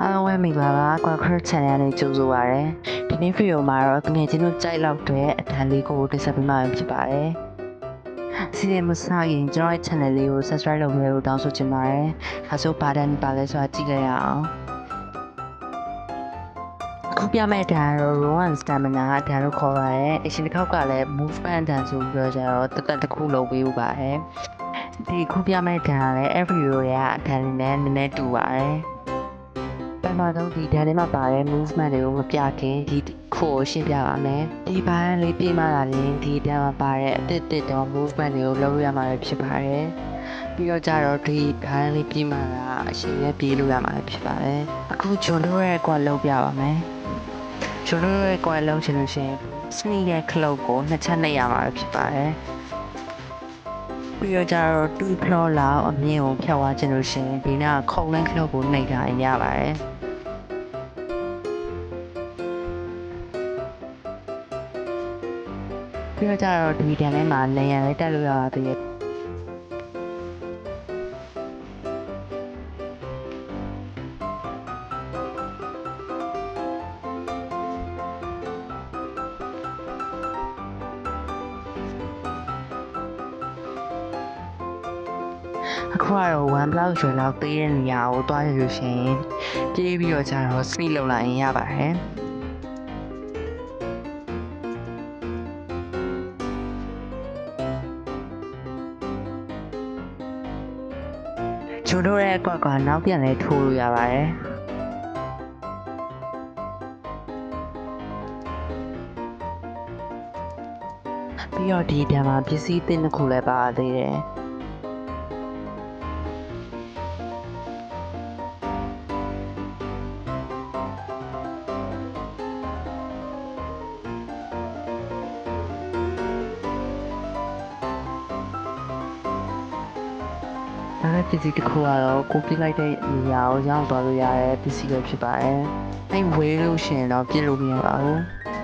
အားလုံးပဲမင်္ဂလာပါကွာခရ channel နဲ့ကြိုဆိုပါရစေဒီနေ့ဗီဒီယိုမှာတော့ငွေချင်းတို့ကြိုက်လောက်တဲ့အတန်းလေးကိုတင်ဆက်ပေးမှာဖြစ်ပါတယ်စီးရင်မစားရင်ကျွန်တော်ရဲ့ channel လေးကို subscribe လုပ်မယ်လို့တောင်းဆိုချင်ပါတယ်ဒါဆိုပါတန်ပါလဲဆိုတာကြည့်လိုက်ရအောင်ခုပြမဲ့တန်းတော့ Rowan Stamina အတန်းလို့ခေါ်ပါတယ်အရှင်တစ်ခေါက်ကလည်း movement တန်းဆိုပြီးတော့ကျတော့တသက်တစ်ခုလုပ်ပေးဥပါတယ်ဒီခုပြမဲ့တန်းကလည်း every video တွေကအတန်းနဲ့နည်းနည်းတူပါတယ် ပထမဆုံးဒီဓာတ်ထဲမှာပါတဲ့ movement တွေကိုမပြခင်ဒီခိုကိုရှင်းပြပါမယ်ဒီဘိုင်းလေးပြေးမှလာရင်ဒီဓာတ်မှာပါတဲ့အတစ်တစ်တော့ movement တွေကိုလုပ်လို့ရမှာပဲဖြစ်ပါတယ်ပြီးတော့ကြတော့ဒီဘိုင်းလေးပြေးမှလာအရှင်ရဲ့ပြေးလို့ရမှာပဲဖြစ်ပါတယ်အခုဂျွန်တို့ရဲ့ကွာလုပ်ပြပါမယ်ဂျွန်တို့ရဲ့ကွာလုပ်ချင်လို့ရှိရင် sneak ရဲ့ cloak ကိုနှစ်ချက်နှိပ်ရမှာပဲဖြစ်ပါတယ် ပြီးတော့ကြတော့2 floor လောက်အမြင့်ကိုဖြတ်သွားခြင်းလို့ရှိရင်ဒီနာခုံလန်း cloak ကိုနှိပ်ထားရင်ရပါတယ်ပြီးတော့ကြတော့ဒီတန်ထဲမှာလေရန်လေးတက်လို့ရပါသေးတယ် အခုကတော့1 block ရွှေလောက်သေးတဲ့နေရာကိုတွားရလို့ရှိရင်ပြေးပြီးတော့ကြတော့ speed လောက်လိုက်ရင်ရပါတယ်ကျွန်တော်ရဲ့အကွက်ကနောက်ပြန်လဲထိုးလို့ရပါတယ်ပြီးတော့ဒီတံမှာပစ္စည်းတစ်ခုလည်းပါသေးတယ် ဒါနဲ့ပစ္စည်းတစ်ခုကတော့ကိုပြစ်လိုက်တဲ့နေရာကိုရောက်သွားလို့ရတဲ့ပစ္စည်းပဲဖြစ်ပါတယ်။အဲဝေးလို့ရှရင်တော့ပြစ်လို့မရပါဘူး။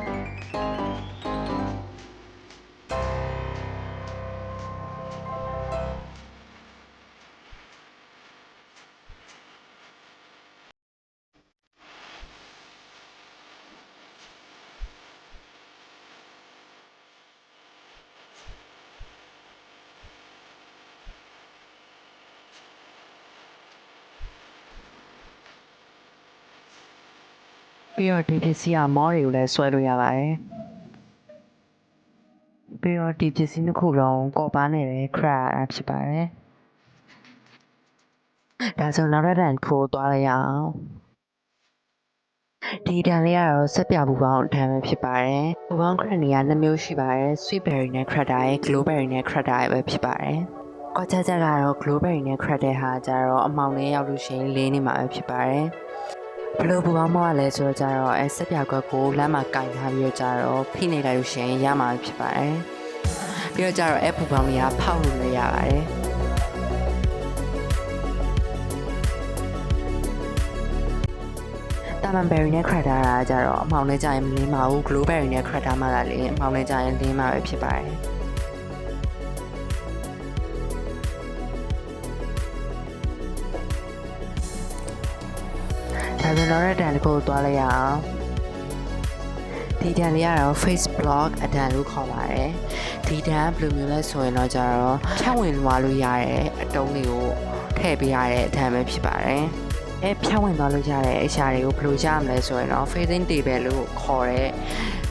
ပြီးတော့ဒီပစ္စည်းကမောတွေကိုလည်းဆွဲလို့ရပါတယ်။ပြီးတော့ဒီပစ္စည်းတစ်ခုလုံးကော်ပါနဲ့လည်း crack ဖြစ်ပါတယ်။ဒါဆိုနောက်တစ်တန်ခိုးသွားလိုက်ရအောင်။ဒီတန်လေးကတော့ဆက်ပြပူပေါင်းအထမ်းပဲဖြစ်ပါတယ်။ပူပေါင်း crack တွေကနှစ်မျိုးရှိပါတယ်။ sweet berry နဲ့ cracker ရဲ့ glow berry နဲ့ cracker ရဲ့ပဲဖြစ်ပါတယ်။ကောချာချက်ကတော့ glow berry နဲ့ cracker ဟာကြတော့အမောင်လေးရောက်လို့ရှိရင်လေးနေမှာပဲဖြစ်ပါတယ်။ ဘယ်လိုပူပေါင်းမောရလဲဆိုတော့ကြတော့အဲဆက်ပြကွက်ကိုလမ်းမှာကင်ထားပြီးတော့ကြတော့ဖိနေလိုက်လို့ရှိရင်ရမှာပဲဖြစ်ပါတယ်။ပြီးတော့ကြတော့အဲပူပေါင်းလေးကဖောက်လို့လည်းရပါတယ်။တာမန်ဘယ်ရီနဲ့ခရက်တာကကြတော့အမှောင်နဲ့ကြရင်မလင်းပါဘူး glow berry နဲ့ခရက်တာမှလာလေအမှောင်နဲ့ကြရင်လင်းမှာပဲဖြစ်ပါတယ် ဒါဆိုတော့တဲ့တန်တစ်ခုကိုသွားလိုက်ရအောင်ဒီတန်လေးကတော့ face block အတန်လို့ခေါ်ပါတယ်ဒီတန်ဘယ်လိုမျိုးလဲဆိုရင်တော့ကြတော့ဖြန့်ဝင်သွားလို့ရတဲ့အတုံးလေးကိုထည့်ပေးရတဲ့အတန်ပဲဖြစ်ပါတယ်အဲဖြန့်ဝင်သွားလို့ရတဲ့အရာတွေကိုဘယ်လိုရမလဲဆိုရင်တော့ facing table လို့ခေါ်တဲ့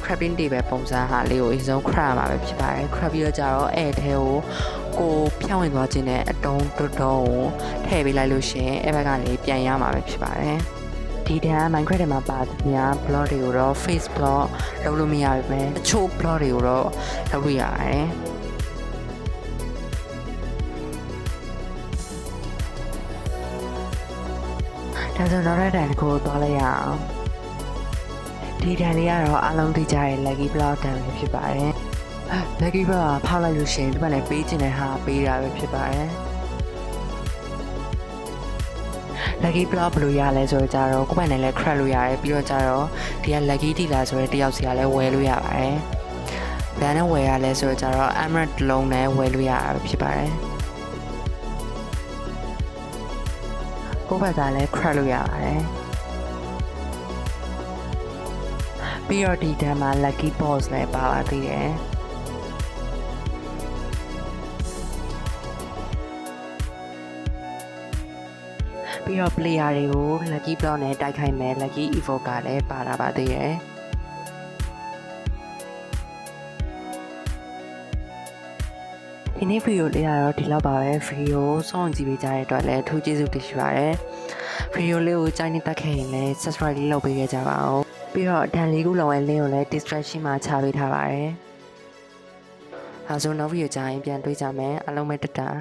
crabbing table ပုံစံဟာလေးကိုအရင်ဆုံး crab မှာပဲဖြစ်ပါတယ် crab ပြီးတော့ကြတော့အဲ့ထဲကိုကိုဖြန့်ဝင်သွားခြင်းနဲ့အတုံးတွတ်တုံးကိုထည့်ပေးလိုက်လို့ရှရင်အဲ့ဘက်ကနေပြန်ရမှာပဲဖြစ်ပါတယ် ဒီတန်း Minecraft ထဲမှာပါတဲ့များ blog တွေကိုတော့ face blog လုပ်လို့မရပါဘူး။တချို့ blog တွေကိုတော့လုပ်လို့ရတယ်။ဒါဆိုတော့တဲ့တန်တစ်ခုကိုသွားလိုက်ရအောင်။ဒီတန်လေးကတော့အလုံးသိကြတဲ့ lucky block တန်ပဲဖြစ်ပါတယ်။ lucky block ကဖောက်လိုက်လို့ရှိရင်ဒီဘက်လည်းပေးချင်တဲ့ဟာပေးတာပဲဖြစ်ပါတယ်။ lucky block ဘယ်လိုရလဲဆိုတော့ကြတော့ကိုယ့်ဘက်နဲ့လည်း crack လို့ရတယ်ပြီးတော့ကြတော့ဒီက lucky တီလာဆိုတဲ့တယောက်စီကလည်းဝယ်လို့ရပါတယ်ဘန်နဲ့ဝယ်ရလဲဆိုတော့ကြတော့ emerald လုံးနဲ့ဝယ်လို့ရတာဖြစ်ပါတယ်ကိုယ့်ဘက်ကလည်း crack လို့ရပါတယ်ပြီးတော့ဒီတန်းမှာ lucky boss လည်းပါပါသေးတယ် ပြီးတော့ player တွေကို lucky block နဲ့တိုက်ခိုက်မယ် lucky evoke ကလည်းပါတာပါသေးတယ်ဒီနေ့ဗီဒီယိုလေးကတော့ဒီလောက်ပါပဲဗီဒီယိုစောင့်ကြည့်ပေးကြတဲ့အတွက်လည်းအထူးကျေးဇူးတင်ရှိပါတယ်ဗီဒီယိုလေးကိုကြိုက်နေတတ်ခဲ့ရင်လည်း subscribe လေးလုပ်ပေးခဲ့ကြပါဦးပြီးတော့ဒန်လေးခုလုံးရဲ့ link ကိုလည်း description မှာချပေးထားပါတယ်အဲဆိုနောက်ဗီဒီယိုကြရင်ပြန်တွေ့ကြမယ်အားလုံးပဲတတန်